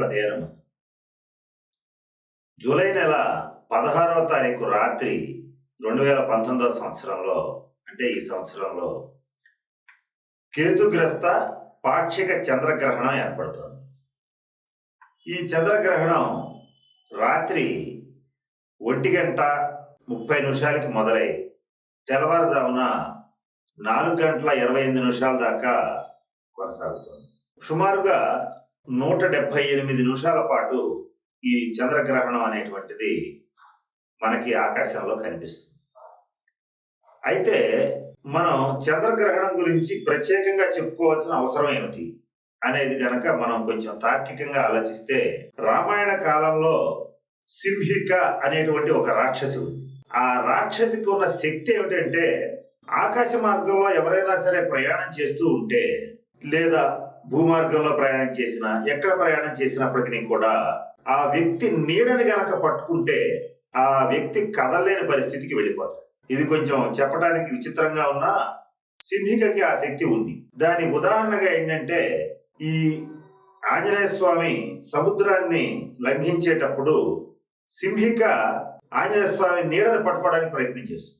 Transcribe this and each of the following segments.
Ganadhipati July నెల పదహారవ తారీఖు రాత్రి రెండు వేల పంతొమ్మిదవ సంవత్సరంలో అంటే ఈ సంవత్సరంలో కేతుగ్రస్త పాక్షిక చంద్రగ్రహణం ఏర్పడుతుంది. ఈ చంద్రగ్రహణం రాత్రి ఒంటి గంట ముప్పై నిమిషాలకి మొదలై తెల్లవారుజామున నాలుగు గంటల ఇరవై ఎనిమిది నిమిషాల దాకా కొనసాగుతుంది. సుమారుగా నూట డెబ్బై ఎనిమిది నిమిషాల పాటు ఈ చంద్రగ్రహణం అనేటువంటిది మనకి ఆకాశంలో కనిపిస్తుంది. అయితే మనం చంద్రగ్రహణం గురించి ప్రత్యేకంగా చెప్పుకోవాల్సిన అవసరం ఏమిటి అనేది కనుక మనం కొంచెం తార్కికంగా ఆలోచిస్తే రామాయణ కాలంలో సింహిక అనేటువంటి ఒక రాక్షసి ఉంది. ఆ రాక్షసికి ఉన్న శక్తి ఏమిటంటే ఆకాశ మార్గంలో ఎవరైనా సరే ప్రయాణం చేస్తూ ఉంటే లేదా భూమార్గంలో ప్రయాణం చేసినా ఎక్కడ ప్రయాణం చేసినప్పటికీ కూడా ఆ వ్యక్తి నీడని గనక పట్టుకుంటే ఆ వ్యక్తి కదలలేని పరిస్థితికి వెళ్ళిపోతాడు. ఇది కొంచెం చెప్పడానికి విచిత్రంగా ఉన్నా సింహికకి ఆ శక్తి ఉంది. దాని ఉదాహరణగా ఏంటంటే ఈ ఆంజనేయ స్వామి సముద్రాన్ని లంఘించేటప్పుడు సింహిక ఆంజనేయ స్వామి నీడని పట్టుకోవడానికి ప్రయత్నం చేస్తుంది.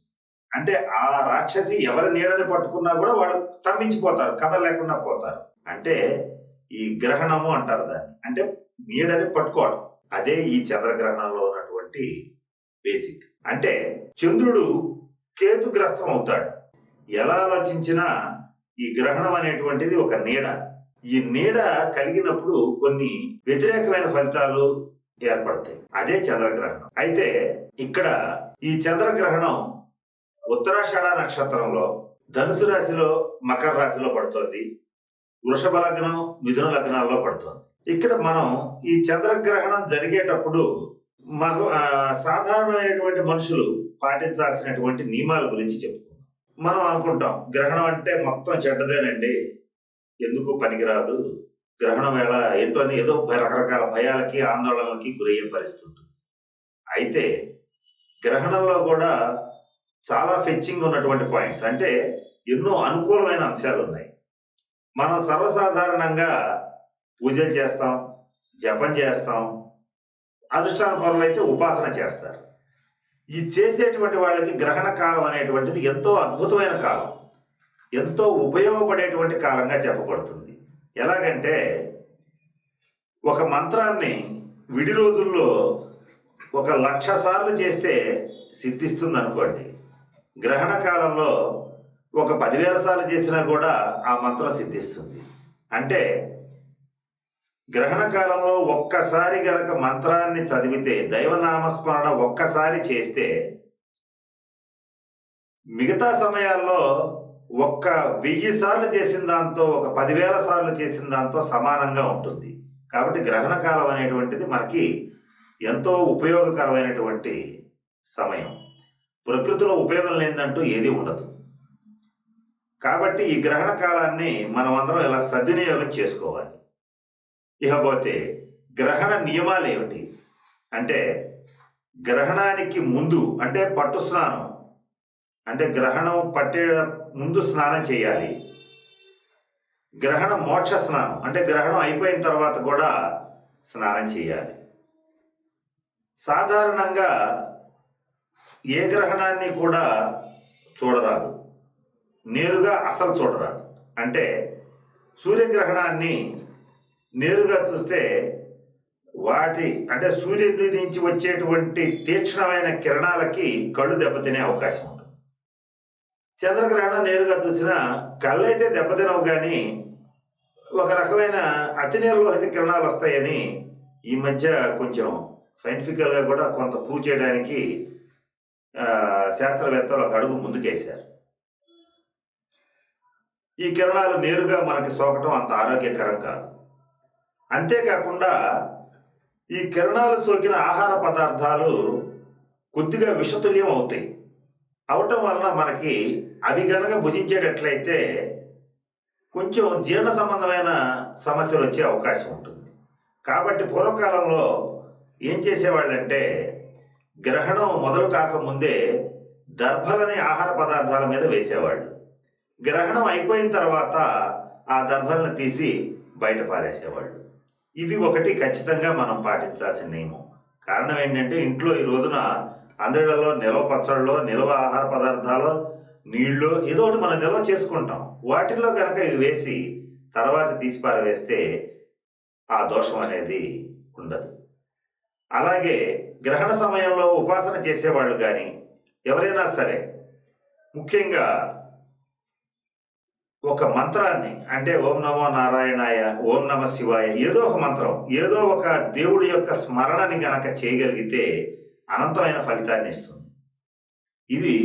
అంటే ఆ రాక్షసి ఎవరి నీడని పట్టుకున్నా కూడా వాళ్ళు స్తంభించిపోతారు కథ లేకుండా పోతారు. అంటే ఈ గ్రహణము అంటారు దాన్ని. అంటే నీడని పట్టుకోవడం అదే ఈ చంద్రగ్రహణంలో ఉన్నటువంటి బేసిక్. అంటే చంద్రుడు కేతుగ్రస్తం అవుతాడు. ఎలా ఆలోచించినా ఈ గ్రహణం అనేటువంటిది ఒక నీడ. ఈ నీడ కలిగినప్పుడు కొన్ని వ్యతిరేకమైన ఫలితాలు ఏర్పడతాయి. అదే చంద్రగ్రహణం. అయితే ఇక్కడ ఈ చంద్రగ్రహణం ఉత్తరాషాఢ నక్షత్రంలో ధనుసు రాశిలో మకర రాశిలో పడుతోంది. వృషభ లగ్నం మిథున లగ్నాల్లో పడుతుంది. ఇక్కడ మనం ఈ చంద్రగ్రహణం జరిగేటప్పుడు మగ సాధారణమైనటువంటి మనుషులు పాటించాల్సినటువంటి నియమాల గురించి చెప్పుకుందాం. మనం అనుకుంటాం గ్రహణం అంటే మొత్తం చెడ్డదేనండి ఎందుకు పనికిరాదు? గ్రహణం వేళ ఏంటో అని ఏదో భయ- రకరకాల భయాలకి ఆందోళనలకి గురయ్యే పరిస్థితి అయితే గ్రహణంలో కూడా చాలా ఫెచ్చింగ్ ఉన్నటువంటి పాయింట్స్ అంటే ఎన్నో అనుకూలమైన అంశాలు ఉన్నాయి మనం సర్వసాధారణంగా పూజలు చేస్తాం జపం చేస్తాం అనుష్ఠాన పనులు అయితే ఉపాసన చేస్తారు. ఈ చేసేటువంటి వాళ్ళకి గ్రహణ కాలం అనేటువంటిది ఎంతో అద్భుతమైన కాలం. ఎంతో ఉపయోగపడేటువంటి కాలంగా చెప్పబడుతుంది. ఎలాగంటే ఒక మంత్రాన్ని విడి రోజుల్లో ఒక లక్ష సార్లు చేస్తే సిద్ధిస్తుంది అనుకోండి గ్రహణ కాలంలో ఒక పదివేల సార్లు చేసినా కూడా ఆ మంత్రం సిద్ధిస్తుంది. అంటే గ్రహణ కాలంలో ఒక్కసారి గనక మంత్రాన్ని చదివితే దైవనామస్మరణ ఒక్కసారి చేస్తే మిగతా సమయాల్లో ఒక్క వెయ్యి సార్లు చేసిన దాంతో ఒక పదివేల సార్లు చేసిన దాంతో సమానంగా ఉంటుంది. కాబట్టి గ్రహణ కాలం అనేటువంటిది మనకి ఎంతో ఉపయోగకరమైనటువంటి సమయం. ప్రకృతిలో ఉపయోగం లేదంటూ ఏది ఉండదు. కాబట్టి ఈ గ్రహణ కాలాన్ని మనం అందరం ఇలా సద్వినియోగం చేసుకోవాలి? ఇకపోతే గ్రహణ నియమాలు ఏమిటి? అంటే గ్రహణానికి ముందు అంటే పట్టు స్నానం అంటే గ్రహణం పట్టే ముందు స్నానం చేయాలి. గ్రహణ మోక్ష స్నానం అంటే గ్రహణం అయిపోయిన తర్వాత కూడా స్నానం చేయాలి. సాధారణంగా ఏ గ్రహణాన్ని కూడా చూడరాదు. నేరుగా అసలు చూడరాదు అంటే సూర్యగ్రహణాన్ని నేరుగా చూస్తే వాటి అంటే సూర్యుడి నుంచి వచ్చేటువంటి తీక్షణమైన కిరణాలకి కళ్ళు దెబ్బతినే అవకాశం ఉంటుంది. చంద్రగ్రహణం నేరుగా చూసినా కళ్ళు అయితే దెబ్బతినవు కానీ ఒక రకమైన అతి నిర్లోహిత కిరణాలు వస్తాయని ఈ మధ్య కొంచెం సైంటిఫికల్గా కూడా కొంత ప్రూవ్ చేయడానికి శాస్త్రవేత్తలు ఒక అడుగు ముందుకేశారు. ఈ కిరణాలు నేరుగా మనకి సోకటం అంత ఆరోగ్యకరం కాదు. అంతేకాకుండా ఈ కిరణాలు సోకిన ఆహార పదార్థాలు కొద్దిగా విషతుల్యం అవుతాయి. అవటం వలన మనకి అవి గనక భుజించేటట్లయితే కొంచెం జీర్ణ సంబంధమైన సమస్యలు వచ్చే అవకాశం ఉంటుంది. కాబట్టి పూర్వకాలంలో ఏం చేసేవాళ్ళంటే గ్రహణం మొదలు కాకముందే దర్భలని ఆహార పదార్థాల మీద వేసేవాళ్ళు. గ్రహణం అయిపోయిన తర్వాత ఆ దర్భలను తీసి బయట పారేసేవాళ్ళు. ఇది ఒకటి ఖచ్చితంగా మనం పాటించాల్సిన నియమం. కారణం ఏంటంటే ఇంట్లో ఈ రోజున అందరిలో నిల్వ పచ్చళ్ళలో నిల్వ ఆహార పదార్థాలు నీళ్ళు ఏదో ఒకటి మనం నిల్వ చేసుకుంటాం. వాటిల్లో కనుక ఇవి వేసి తర్వాత తీసి పారవేస్తే ఆ దోషం అనేది ఉండదు. అలాగే గ్రహణ సమయంలో ఉపాసన చేసేవాళ్ళు కానీ ఎవరైనా సరే ముఖ్యంగా ఒక మంత్రాన్ని అంటే ఓం నమో నారాయణాయ ఓం నమ శివాయ ఏదో ఒక మంత్రం ఏదో ఒక దేవుడి యొక్క స్మరణని గనక చేయగలిగితే అనంతమైన ఫలితాన్ని ఇస్తుంది. ఇది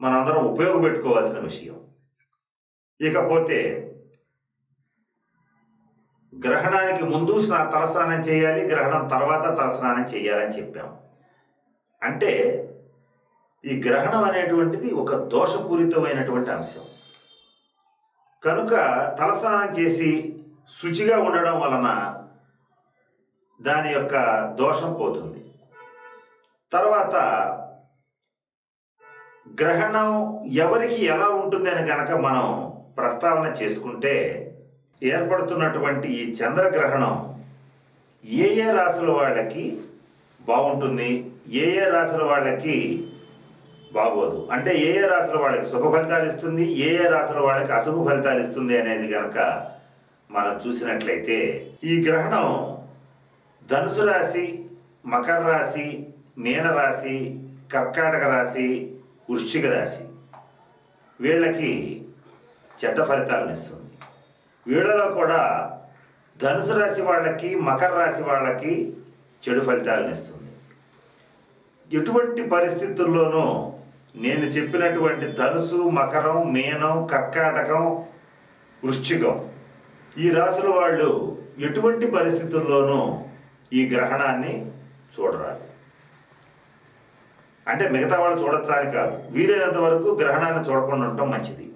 మనందరం ఉపయోగపెట్టుకోవాల్సిన విషయం. ఇకపోతే గ్రహణానికి ముందు స్నా తలస్నానం చేయాలి గ్రహణం తర్వాత తలస్నానం చేయాలని చెప్పాం. అంటే ఈ గ్రహణం అనేటువంటిది ఒక దోషపూరితమైనటువంటి అంశం. కనుక తలస్నానం చేసి శుచిగా ఉండడం వలన దాని యొక్క దోషం పోతుంది. తర్వాత గ్రహణం ఎవరికి ఎలా ఉంటుంది అని మనం ప్రస్తావన చేసుకుంటే ఏర్పడుతున్నటువంటి ఈ చంద్రగ్రహణం ఏ ఏ రాశుల వాళ్ళకి బాగుంటుంది ఏ ఏ రాశుల వాళ్ళకి బాగోదు. అంటే ఏ ఏ రాశుల వాళ్ళకి శుభ ఫలితాలు ఇస్తుంది ఏ ఏ రాశుల వాళ్ళకి అశుభ ఫలితాలు ఇస్తుంది అనేది కనుక మనం చూసినట్లయితే ఈ గ్రహణం ధనుసు రాశి మకర రాశి మీన రాశి కర్కాటక రాశి వృశ్చిక రాశి. వీళ్ళకి చెడ్డ ఫలితాలను ఇస్తుంది. వీళ్ళలో కూడా ధనుసు రాశి వాళ్ళకి మకర రాశి వాళ్ళకి చెడు ఫలితాలను ఇస్తుంది. ఎటువంటి పరిస్థితుల్లోనూ నేను చెప్పినటువంటి ధనుసు మకరం మీనం కర్కాటకం వృశ్చికం. ఈ రాశుల వాళ్ళు ఎటువంటి పరిస్థితుల్లోనూ ఈ గ్రహణాన్ని చూడరాదు. అంటే మిగతా వాళ్ళు చూడొచ్చా అని కాదు. వీలైనంత వరకు గ్రహణాన్ని చూడకుండా ఉండటం మంచిది.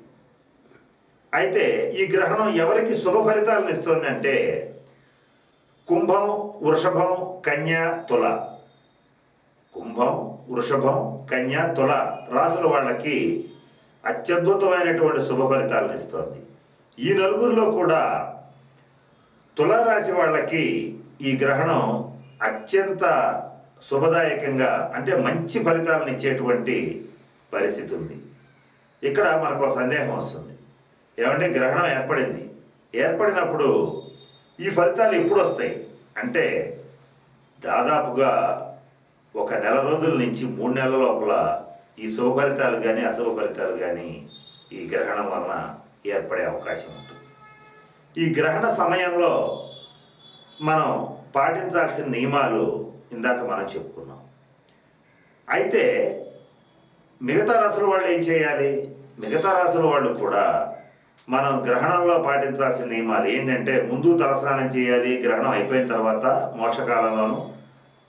అయితే ఈ గ్రహణం ఎవరికి శుభ ఫలితాలను ఇస్తుందంటే కుంభం వృషభం కన్య తుల. వృషభం కన్య తుల రాసుల వాళ్ళకి అత్యద్భుతమైనటువంటి శుభ ఫలితాలను ఇస్తుంది. ఈ నలుగురిలో కూడా తులారాశి వాళ్ళకి ఈ గ్రహణం అత్యంత శుభదాయకంగా అంటే మంచి ఫలితాలను ఇచ్చేటువంటి పరిస్థితి ఉంది. ఇక్కడ మనకు సందేహం వస్తుంది. ఏమంటే గ్రహణం ఏర్పడింది. ఏర్పడినప్పుడు ఈ ఫలితాలు ఎప్పుడు వస్తాయి? అంటే దాదాపుగా ఒక నెల రోజుల నుంచి మూడు నెలల లోపల ఈ శుభ ఫలితాలు కానీ అశుభ ఫలితాలు కానీ ఈ గ్రహణం వలన ఏర్పడే అవకాశం ఉంటుంది. ఈ గ్రహణ సమయంలో మనం పాటించాల్సిన నియమాలు ఇందాక మనం చెప్పుకున్నాం. అయితే మిగతా రాసుల వాళ్ళు ఏం చేయాలి? మిగతా రాసుల వాళ్ళు కూడా మనం గ్రహణంలో పాటించాల్సిన నియమాలు ఏంటంటే ముందు తలస్నానం చేయాలి గ్రహణం అయిపోయిన తర్వాత మోక్షకాలంలోనూ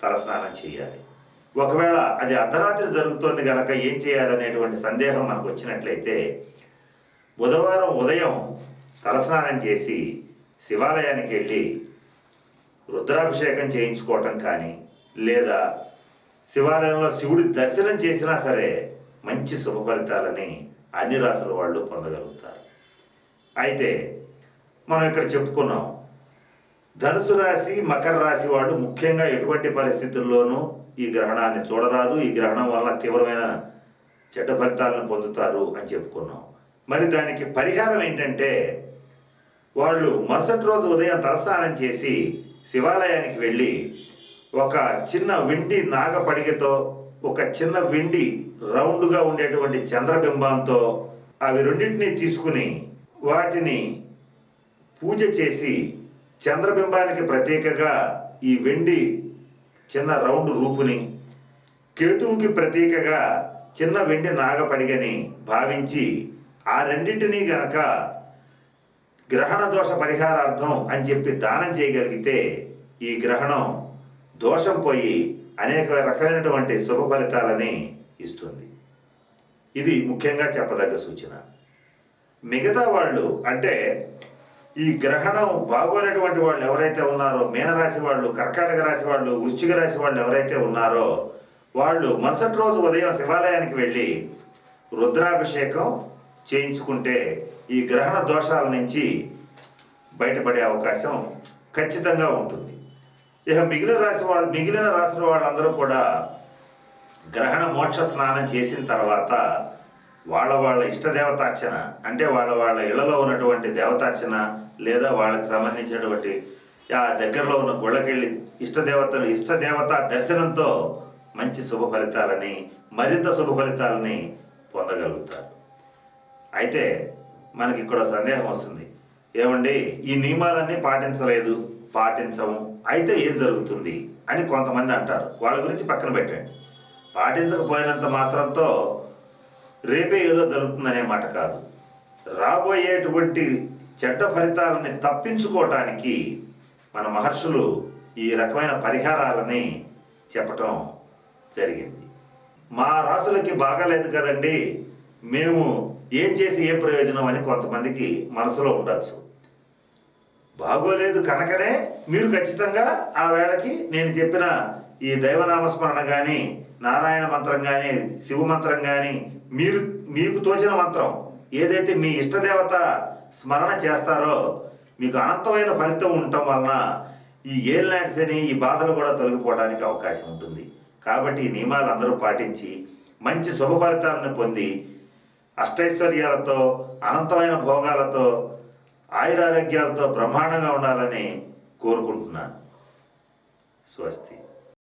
తలస్నానం చేయాలి. ఒకవేళ అది అర్ధరాత్రి జరుగుతోంది కనుక ఏం చేయాలనేటువంటి సందేహం మనకు వచ్చినట్లయితే బుధవారం ఉదయం తలస్నానం చేసి శివాలయానికి వెళ్ళి రుద్రాభిషేకం చేయించుకోవటం కానీ లేదా శివాలయంలో శివుడి దర్శనం చేసినా సరే మంచి శుభ ఫలితాలని అన్ని రాసుల వాళ్ళు పొందగలుగుతారు. అయితే మనం ఇక్కడ చెప్పుకున్నాం ధనుసు రాశి మకర రాశి వాళ్ళు ముఖ్యంగా ఎటువంటి పరిస్థితుల్లోనూ ఈ గ్రహణాన్ని చూడరాదు. ఈ గ్రహణం వల్ల తీవ్రమైన చెడ్డ ఫలితాలను పొందుతారు అని చెప్పుకున్నాం. మరి దానికి పరిహారం ఏంటంటే వాళ్ళు మరుసటి రోజు ఉదయం తలస్నానం చేసి శివాలయానికి వెళ్ళి ఒక చిన్న వెండి నాగపడిగతో ఒక చిన్న వెండి రౌండ్గా ఉండేటువంటి చంద్రబింబంతో అవి రెండింటినీ తీసుకుని వాటిని పూజ చేసి చంద్రబింబానికి ప్రతీకగా ఈ వెండి చిన్న రౌండ్ రూపుని కేతువుకి ప్రతీకగా చిన్న వెండి నాగపడిగని భావించి ఆ రెండింటినీ గనక గ్రహణ దోష పరిహారార్థం అని చెప్పి దానం చేయగలిగితే ఈ గ్రహణం దోషం పోయి అనేక రకమైనటువంటి శుభ ఫలితాలని ఇస్తుంది. ఇది ముఖ్యంగా చెప్పదగ్గ సూచన. మిగతా వాళ్ళు అంటే ఈ గ్రహణం బాగోలేటువంటి వాళ్ళు ఎవరైతే ఉన్నారో మీనరాశి వాళ్ళు కర్కాటక రాశి వాళ్ళు వృశ్చిక రాశి వాళ్ళు ఎవరైతే ఉన్నారో వాళ్ళు మరుసటి రోజు ఉదయం శివాలయానికి వెళ్ళి రుద్రాభిషేకం చేయించుకుంటే ఈ గ్రహణ దోషాల నుంచి బయటపడే అవకాశం ఖచ్చితంగా ఉంటుంది. ఇక మిగిలిన రాశి వాళ్ళు మిగిలిన రాశుల వాళ్ళందరూ కూడా గ్రహణ మోక్ష స్నానం చేసిన తర్వాత వాళ్ళ వాళ్ళ ఇష్ట దేవతార్చన అంటే వాళ్ళ వాళ్ళ ఇళ్ళలో ఉన్నటువంటి దేవతార్చన లేదా వాళ్ళకి సంబంధించినటువంటి ఆ దగ్గరలో ఉన్న గుళ్ళకెళ్ళి ఇష్టదేవతలు ఇష్టదేవత దర్శనంతో మంచి శుభ ఫలితాలని మరింత శుభ ఫలితాలని పొందగలుగుతారు. అయితే మనకి ఇక్కడ సందేహం వస్తుంది. ఏమండి ఈ నియమాలన్నీ పాటించలేదు పాటించము అయితే ఏం జరుగుతుంది అని కొంతమంది అంటారు. వాళ్ళ గురించి పక్కన పెట్టండి. పాటించకపోయినంత మాత్రంతో రేపే ఏదో జరుగుతుందనే మాట కాదు. రాబోయేటువంటి చెడ్డ ఫలితాలని తప్పించుకోవటానికి మన మహర్షులు ఈ రకమైన పరిహారాలని చెప్పటం జరిగింది. మా రాసులకి బాగాలేదు కదండి. మేము ఏం చేసి ఏ ప్రయోజనం అని కొంతమందికి మనసులో ఉండొచ్చు. బాగోలేదు కనుకనే మీరు ఖచ్చితంగా ఆ వేళకి నేను చెప్పిన ఈ దైవనామస్మరణ కానీ నారాయణ మంత్రం కానీ శివ మంత్రం కానీ మీరు మీకు తోచిన మంత్రం ఏదైతే మీ ఇష్టదేవత స్మరణ చేస్తారో మీకు అనంతమైన ఫలితం ఉండటం వలన ఈ ఏళ్ళనాటి శని ఈ బాధలు కూడా తొలగిపోవడానికి అవకాశం ఉంటుంది. కాబట్టి ఈ నియమాలు అందరూ పాటించి మంచి శుభ ఫలితాలను పొంది అష్టైశ్వర్యాలతో అనంతమైన భోగాలతో ఆయురారోగ్యాలతో బ్రహ్మాండంగా ఉండాలని కోరుకుంటున్నాను. స్వస్తి.